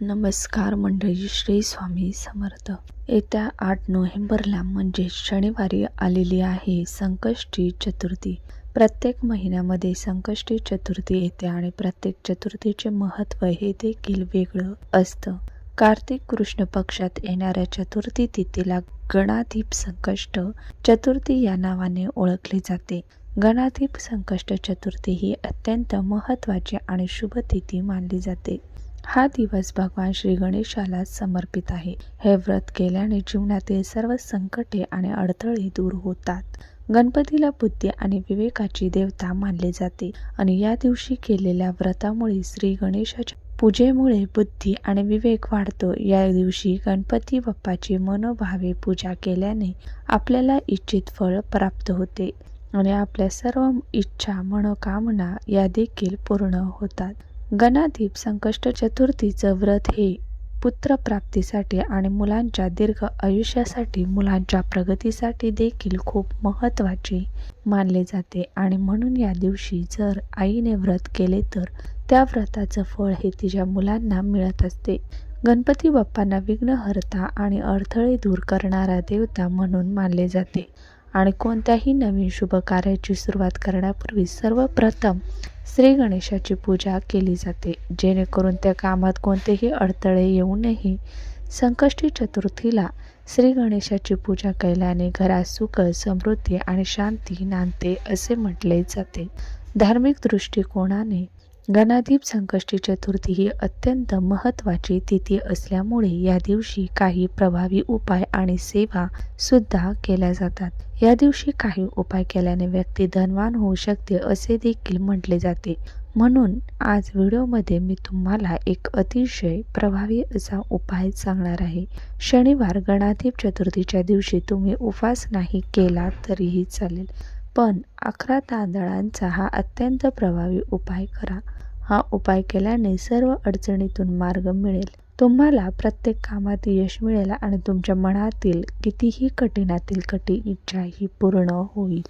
नमस्कार मंडळी श्री स्वामी समर्थ. येत्या आठ नोव्हेंबरला म्हणजे शनिवारी आलेली आहे संकष्टी चतुर्थी. प्रत्येक महिन्यामध्ये संकष्टी चतुर्थी येते आणि प्रत्येक चतुर्थीचे महत्त्व हे देखील वेगळं असतं. कार्तिक कृष्ण पक्षात येणाऱ्या चतुर्थी तिथीला गणाधीप संकष्ट चतुर्थी या नावाने ओळखली जाते. गणाधीप संकष्ट चतुर्थी ही अत्यंत महत्त्वाची आणि शुभ तिथी मानली जाते. हा दिवस भगवान श्री गणेशाला समर्पित आहे. हे व्रत केल्याने जीवनातील सर्व संकटे आणि अडथळे दूर होतात. गणपतीला बुद्धी आणि विवेकाची देवता मानले जाते आणि या दिवशी केलेल्या व्रतामुळे श्री गणेशाच्या पूजेमुळे बुद्धी आणि विवेक वाढतो. या दिवशी गणपती बाप्पाची मनोभावे पूजा केल्याने आपल्याला इच्छित फळ प्राप्त होते आणि आपल्या सर्व इच्छा मनोकामना या देखील पूर्ण होतात. गणाधीप संकष्ट चतुर्थीचं व्रत हे पुत्रप्राप्तीसाठी आणि मुलांच्या दीर्घ आयुष्यासाठी मुलांच्या प्रगतीसाठी देखील खूप महत्त्वाचे मानले जाते. आणि म्हणून या दिवशी जर आईने व्रत केले तर त्या व्रताचं फळ हे तिच्या मुलांना मिळत असते. गणपती बाप्पांना विघ्नहर्ता आणि अडथळे दूर करणारा देवता म्हणून मानले जाते. आणि कोणत्याही नवीन शुभ कार्याची सुरुवात करण्यापूर्वी सर्वप्रथम श्री गणेशाची पूजा केली जाते. जेणेकरून त्या कामात कोणतेही अडथळे येऊ नये. संकष्टी चतुर्थीला श्री गणेशाची पूजा केल्याने घरात सुख समृद्धी आणि शांती नांदते असे म्हटले जाते. धार्मिक दृष्टिकोनाने गणाधीप संकष्टी चतुर्थी ही अत्यंत महत्त्वाची तिथी असल्यामुळे या दिवशी काही प्रभावी उपाय आणि सेवा सुद्धा केल्या जातात. या दिवशी काही उपाय केल्याने व्यक्ती धनवान होऊ शकते असे देखील म्हटले जाते. म्हणून आज व्हिडिओमध्ये मी तुम्हाला एक अतिशय प्रभावी असा उपाय सांगणार आहे. शनिवार गणाधीप चतुर्थीच्या दिवशी तुम्ही उपास नाही केला तरीही चालेल. पण अकरा तांदळांचा हा अत्यंत प्रभावी उपाय करा. हा उपाय केल्याने सर्व अडचणीतून मार्ग मिळेल. तुम्हाला प्रत्येक कामात यश मिळेल आणि तुमच्या मनातील कितीही कठीणातील कठीण इच्छा ही पूर्ण होईल.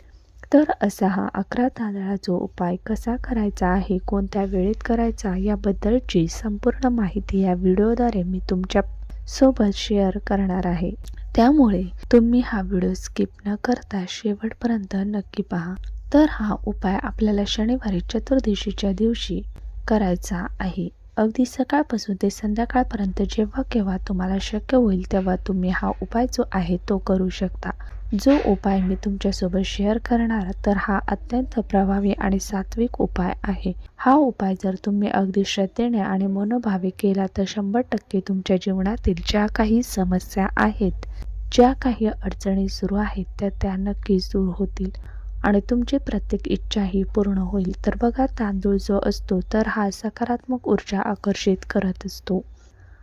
तर असा हा अकरा तांदळाचा उपाय कसा करायचा आहे कोणत्या वेळेत करायचा याबद्दलची संपूर्ण माहिती या व्हिडिओद्वारे मी तुमच्यासोबत शेअर करणार आहे. त्यामुळे तुम्ही हा व्हिडिओ स्किप न करता शेवटपर्यंत नक्की पहा. तर हा उपाय आपल्याला शनिवारी चतुर्दशीच्या दिवशी करायचा आहे. अगदी सकाळपासून ते संध्याकाळपर्यंत जेव्हा केव्हा तुम्हाला शक्य होईल तेव्हा तुम्ही हा उपाय जो आहे तो करू शकता. जो उपाय मी तुमच्यासोबत शेअर करणार तर हा अत्यंत प्रभावी आणि सात्विक उपाय आहे. हा उपाय जर तुम्ही अगदी श्रद्धेने आणि मनोभावे केला तर शंभर टक्के तुमच्या जीवनातील ज्या काही समस्या आहेत ज्या काही अडचणी सुरू आहेत त्या त्या नक्कीच दूर होतील. आणि तुमची प्रत्येक इच्छा ही पूर्ण होईल. तर बघा तांदूळ जो असतो तर हा सकारात्मक ऊर्जा आकर्षित करत असतो.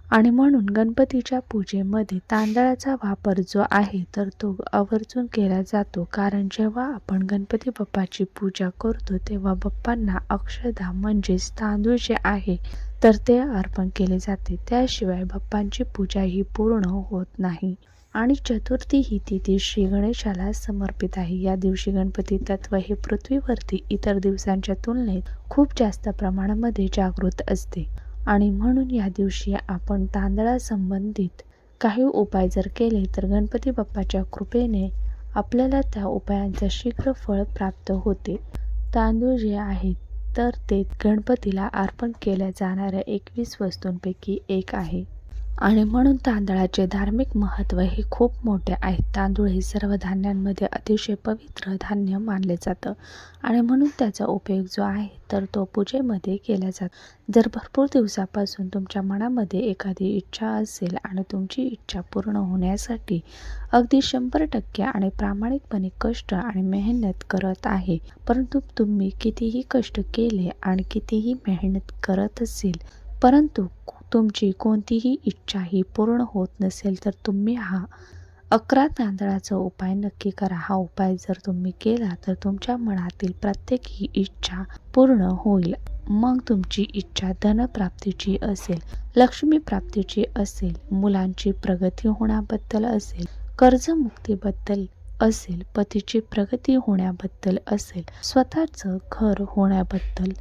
आणि म्हणून गणपतीच्या पूजेमध्ये तांदळाचा वापर जो आहे तर तो आवर्जून केला जातो. कारण जेव्हा आपण गणपती बाप्पाची पूजा करतो तेव्हा बाप्पांना अक्षदा म्हणजेच तांदूळ जे आहे तर ते अर्पण केले जाते. त्याशिवाय बाप्पांची पूजा ही पूर्ण होत नाही. आणि चतुर्थी ही तिथी श्री गणेशाला समर्पित आहे. या दिवशी गणपती तत्व हे पृथ्वीवरती इतर दिवसांच्या तुलनेत खूप जास्त प्रमाणामध्ये जागृत असते. आणि म्हणून या दिवशी आपण तांदळासंबंधित काही उपाय जर केले तर गणपती बाप्पाच्या कृपेने आपल्याला त्या उपायांचं शीघ्र फळ प्राप्त होते. तांदूळ जे आहेत तर ते गणपतीला अर्पण केल्या जाणाऱ्या एकवीस वस्तूंपैकी एक आहे. आणि म्हणून तांदळाचे धार्मिक महत्त्व हे खूप मोठे आहे. तांदूळ हे सर्व धान्यांमध्ये अतिशय पवित्र धान्य मानले जातं आणि म्हणून त्याचा उपयोग जो आहे तर तो पूजेमध्ये केला जातो. जर भरपूर दिवसापासून तुमच्या मनामध्ये एखादी इच्छा असेल आणि तुमची इच्छा पूर्ण होण्यासाठी अगदी शंभर टक्के आणि प्रामाणिकपणे कष्ट आणि मेहनत करत आहे परंतु तुम्ही कितीही कष्ट केले आणि कितीही मेहनत करत असेल परंतु तुमची कोणतीही इच्छा ही पूर्ण होत नसेल तर तुम्ही हा अकरा तांदळाचा उपाय नक्की करा. हा उपाय जर तुम्ही केला तर तुमच्या मनातील प्रत्येक ही इच्छा पूर्ण होईल. मग तुमची इच्छा धनप्राप्तीची असेल लक्ष्मी प्राप्तीची असेल मुलांची प्रगती होण्याबद्दल असेल कर्जमुक्तीबद्दल असेल पतीची प्रगती होण्याबद्दल असेल स्वतःचं घर होण्याबद्दल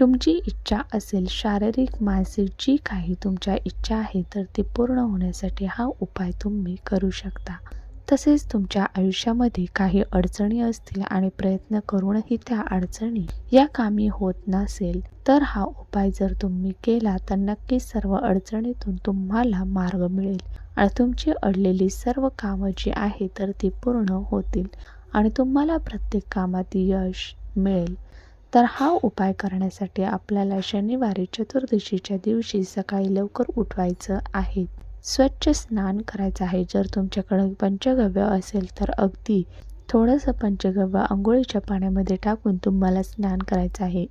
तुमची इच्छा असेल शारीरिक मानसिक जी काही तुमच्या इच्छा आहे तर ती पूर्ण होण्यासाठी हा उपाय तुम्ही करू शकता. तसेच तुमच्या आयुष्यामध्ये काही अडचणी असतील आणि प्रयत्न करूनही त्या अडचणी या कामी होत नसेल तर हा उपाय जर तुम्ही केला तर नक्कीच सर्व अडचणीतून तुम्हाला मार्ग मिळेल. आणि तुमची अडलेली सर्व कामं जी आहे तर ती पूर्ण होतील आणि तुम्हाला प्रत्येक कामात यश मिळेल. तर हा उपाय करण्यासाठी आपल्याला शनिवारी चतुर्दशीच्या दिवशी सकाळी लवकर उठवायचं आहे. स्वच्छ स्नान करायचं आहे. जर तुमच्याकडं पंचगव्य असेल तर अगदी थोडंसं पंचगव्य आंघोळीच्या पाण्यामध्ये टाकून तुम्हाला स्नान करायचं आहे.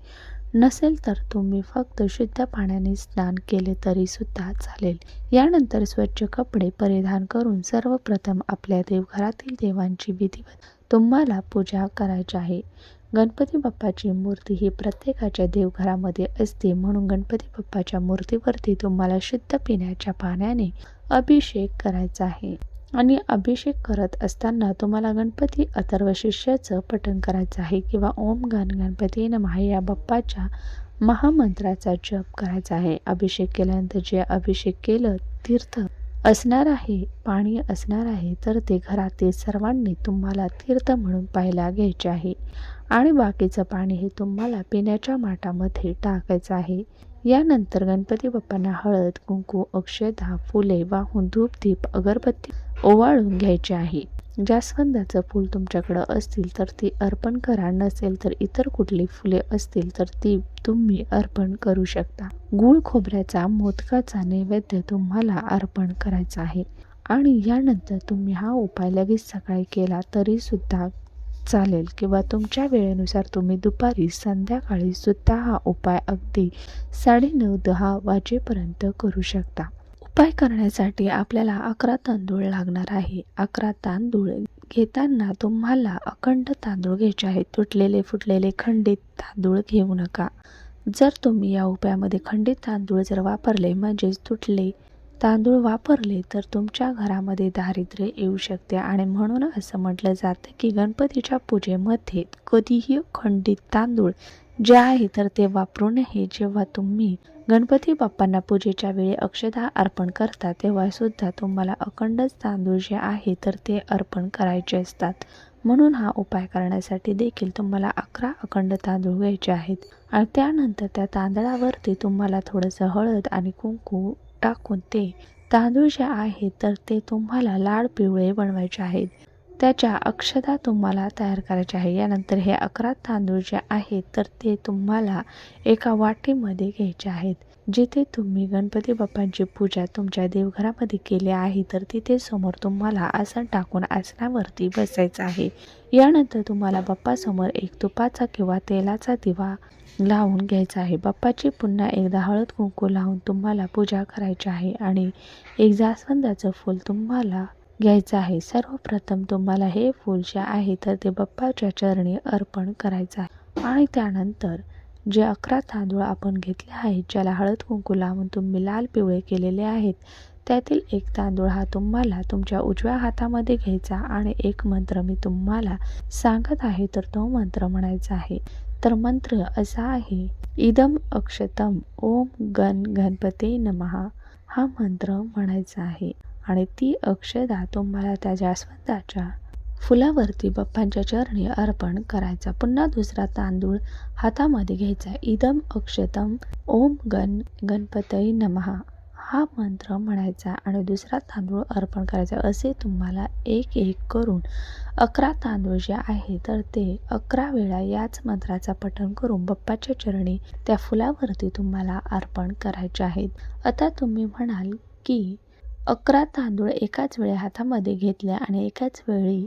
नसेल तर तुम्ही फक्त शुद्ध पाण्याने स्नान केले तरी सुद्धा चालेल. यानंतर स्वच्छ कपडे परिधान करून सर्वप्रथम आपल्या देवघरातील देवांची विधिवत तुम्हाला पूजा करायची आहे. गणपती बाप्पाची मूर्ती ही प्रत्येकाच्या देवघरामध्ये असते म्हणून गणपती बाप्पाच्या मूर्तीवरती तुम्हाला शुद्ध पिण्याच्या पाण्याने अभिषेक करायचा आहे. आणि अभिषेक करत असताना तुम्हाला गणपती अथर्व शिष्याचं पठण करायचं आहे किंवा ओम गण गणपती नमः या बाप्पाच्या महामंत्राचा जप करायचा आहे. अभिषेक केल्यानंतर जे अभिषेक केलं तीर्थ असणार आहे पाणी असणार आहे तर ते घरातील सर्वांनी तुम्हाला तीर्थ म्हणून पाहायला घ्यायचे आहे. आणि बाकीचं पाणी हे तुम्हाला पिण्याच्या माठामध्ये टाकायचं आहे. यानंतर गणपती बाप्पांना हळद कुंकू अक्षदा फुले वाहून धूप दीप अगरबत्ती ओवाळून घ्यायचे आहे. जास्वंदाचं फूल तुमच्याकडं असतील तर ती अर्पण करा. नसेल तर इतर कुठली फुले असतील तर ती तुम्ही अर्पण करू शकता. गुळ खोबऱ्याचा मोदकाचा नैवेद्य तुम्हाला अर्पण करायचा आहे. आणि यानंतर तुम्ही हा उपाय लगेच सकाळी केला तरी सुद्धा चालेल. किंवा तुमच्या वेळेनुसार तुम्ही दुपारी संध्याकाळी सुद्धा हा उपाय अगदी साडेनऊ दहा वाजेपर्यंत करू शकता. उपाय करण्यासाठी आपल्याला अकरा तांदूळ लागणार आहे. अकरा तांदूळ घेताना तुम्हाला अखंड तांदूळ घ्यायचे आहेत. तुटलेले फुटलेले खंडित तांदूळ घेऊ नका. जर तुम्ही या उपायामध्ये खंडित तांदूळ जर वापरले म्हणजेच तुटले तांदूळ वापरले तर तुमच्या घरामध्ये दारिद्र्य येऊ शकते. आणि म्हणून असं म्हटलं जातं की गणपतीच्या पूजेमध्ये कधीही खंडित तांदूळ जे आहे तर ते वापरू नये जेव्हा तुम्ही गणपती बाप्पांना पूजेच्या वेळी अक्षदा अर्पण करता तेव्हा सुद्धा तुम्हाला अखंडच तांदूळ जे आहे तर ते अर्पण करायचे असतात. म्हणून हा उपाय करण्यासाठी देखील तुम्हाला अकरा अखंड तांदूळ घ्यायचे आहेत. आणि त्यानंतर त्या तांदळावरती तुम्हाला थोडंसं हळद आणि कुंकू टाकून ते तांदूळ जे आहेत तर ते तुम्हाला लाड पिवळे बनवायचे आहेत. त्याच्या अक्षता तुम्हाला तयार करायचे आहे. यानंतर हे अकरा तांदूळ जे आहेत तर ते तुम्हाला एका वाटीमध्ये घ्यायचे आहेत. जिथे तुम्ही गणपती बाप्पांची पूजा तुमच्या देवघरामध्ये केली आहे तर तिथे समोर तुम्हाला आसन टाकून आसनावरती बसायचं आहे. यानंतर तुम्हाला बाप्पासमोर एक तुपाचा किंवा तेलाचा दिवा लावून घ्यायचा आहे. बाप्पाची पुन्हा एकदा हळद कुंकू लावून तुम्हाला पूजा करायची आहे आणि एक जास्वंदाचं फूल तुम्हाला घ्यायचं आहे. सर्वप्रथम तुम्हाला हे फूल जे आहे तर ते बाप्पाच्या चरणी अर्पण करायचं आहे. आणि त्यानंतर जे अकरा तांदूळ आपण घेतले आहेत ज्याला हळद कुंकू लावून तुम्ही लाल पिवळे केलेले आहेत त्यातील एक तांदूळ हा तुम्हाला तुमच्या उजव्या हातामध्ये घ्यायचा आणि एक मंत्र मी तुम्हाला सांगत आहे तर तो मंत्र म्हणायचा आहे. तर मंत्र असा आहे इदम अक्षतम ओम गण गणपते नमहा हा मंत्र म्हणायचा आहे. आणि ती अक्षदा तुम्हाला त्या जास्वंदाच्या फुलावरती बाप्पांच्या चरणी अर्पण करायचा. पुन्हा दुसरा तांदूळ हातामध्ये घ्यायचा. इदम अक्षतम ओम गण गणपतई नमहा. हा मंत्र म्हणायचा आणि दुसरा तांदूळ अर्पण करायचा. असे तुम्हाला एक एक करून अकरा तांदूळ जे आहे तर ते अकरा वेळा याच मंत्राचा पठण करून बाप्पाच्या चरणी त्या फुलावरती तुम्हाला अर्पण करायचे आहेत. आता तुम्ही म्हणाल की अकरा तांदूळ एकाच वेळी हातामध्ये घेतल्या आणि एकाच वेळी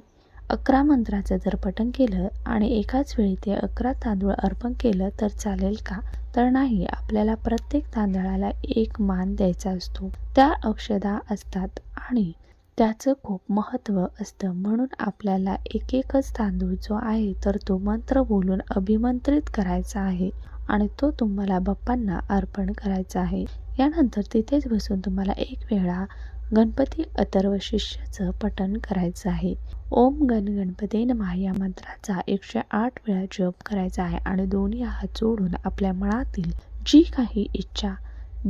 अकरा मंत्राचं जर पठण केलं आणि एकाच वेळी ते अकरा तांदूळ अर्पण केलं तर चालेल का? तर नाही आपल्याला प्रत्येक तांदळाला एक मान द्यायचा असतो. त्या अक्षदा असतात आणि त्याचं खूप महत्त्व असतं. म्हणून आपल्याला एक एकच तांदूळ जो आहे तर तो मंत्र बोलून अभिमंत्रित करायचा आहे. आणि तो तुम्हाला बाप्पांना अर्पण करायचा आहे. यानंतर तिथेच बसून तुम्हाला एक वेळा गणपती अथर्व शिष्याचं पठण करायचं आहे. ओम गण गणपती नमः या मंत्राचा एकशे आठ वेळा जप करायचा आहे आणि दोन्ही हात जोडून आपल्या मनातील जी काही इच्छा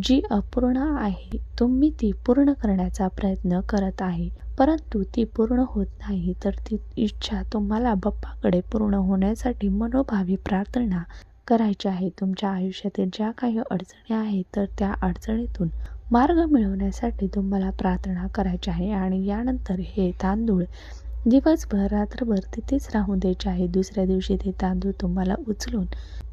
जी अपूर्ण आहे तुम्ही ती पूर्ण करण्याचा प्रयत्न करत आहे. परंतु ती पूर्ण होत नाही तर ती इच्छा तुम्हाला बाप्पाकडे पूर्ण होण्यासाठी मनोभावी प्रार्थना करायच्या आहे. तुमच्या आयुष्यातील ज्या काही अडचणी आहेत तर त्या अडचणीतून मार्ग मिळवण्यासाठी तुम्हाला प्रार्थना करायची आहे. आणि यानंतर हे तांदूळ दिवसभर रात्रभर तिथेच राहून द्यायचे आहे. दुसऱ्या दिवशी ते तांदूळ तुम्हाला उचलून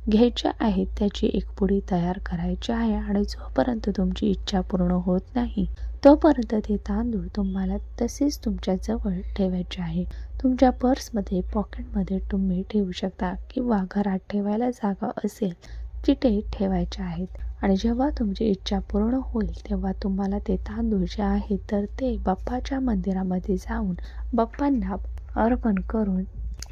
घ्यायचे आहेत. त्याची एक पुडी तयार करायची आहे. आणि जोपर्यंत तुमची इच्छा पूर्ण होत नाही तोपर्यंत ते तांदूळ तुम्हाला तसेच तुमच्याजवळ ठेवायचे आहे. तुमच्या पर्समध्ये पॉकेटमध्ये तुम्ही ठेवू शकता किंवा घरात ठेवायला जागा असेल तिथे ठेवायचे आहेत. आणि जेव्हा तुमची इच्छा पूर्ण होईल तेव्हा तुम्हाला ते तांदूळ जे आहे तर ते बाप्पाच्या मंदिरामध्ये जाऊन बाप्पांना अर्पण करून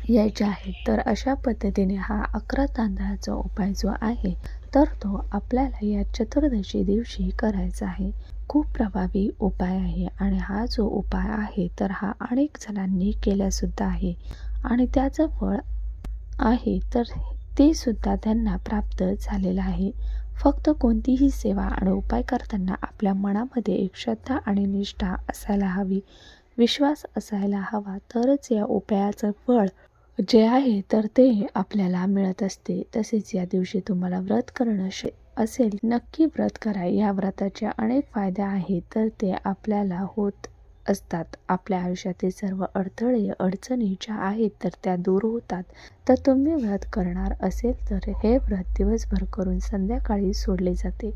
यायचे आहेत तर अशा पद्धतीने हा अकरा तांदळाचा उपाय जो आहे तर तो आपल्याला या चतुर्दशी दिवशी करायचा आहे. खूप प्रभावी उपाय आहे आणि हा जो उपाय आहे तर हा अनेक जणांनी केलासुद्धा आहे आणि त्याचं फळ आहे तर ते सुद्धा त्यांना प्राप्त झालेलं आहे. फक्त कोणतीही सेवा आणि उपाय करताना आपल्या मनामध्ये एक श्रद्धा आणि निष्ठा असायला हवी विश्वास असायला हवा तरच या उपायाचं फळ जे आहे तर ते आपल्याला मिळत असते. तसेच या दिवशी तुम्हाला व्रत करणं शे असेल नक्की व्रत करा. या व्रताचे अनेक फायदे आहेत तर ते आपल्याला होत असतात. आपल्या आयुष्यातील सर्व अडथळे अडचणी ज्या आहेत तर त्या दूर होतात. तर तुम्ही व्रत करणार असेल तर हे व्रत दिवसभर करून संध्याकाळी सोडले जाते.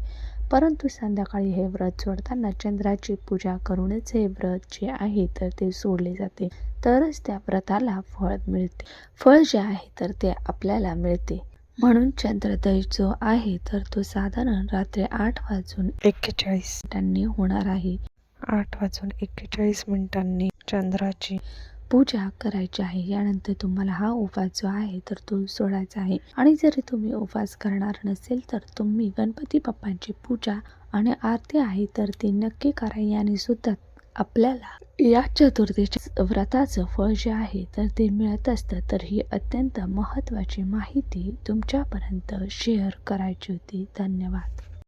परंतु संध्याकाळी हे व्रत सोडताना चंद्राची पूजा करूनच हे व्रत जे आहे तर ते सोडले जाते. तरच त्या व्रताला फळ मिळते. फळ जे आहे तर ते आपल्याला मिळते. म्हणून चंद्रोदय जो आहे तर तो साधारण रात्री आठ वाजून एक्केचाळीस मिनिटांनी होणार आहे. आठ वाजून एक्केचाळीस मिनिटांनी चंद्राची पूजा करायची आहे. यानंतर तुम्हाला हा उपवास जो आहे तर तो सोडायचा आहे. आणि जरी तुम्ही उपवास करणार नसेल तर तुम्ही गणपती बाप्पांची पूजा आणि आरती आहे तर ती नक्की करा. याने सुद्धा आपल्याला या चतुर्थीच्या व्रताचं फळ जे आहे तर ते मिळत असतं तर ही अत्यंत महत्त्वाची माहिती तुमच्यापर्यंत शेअर करायची होती. धन्यवाद.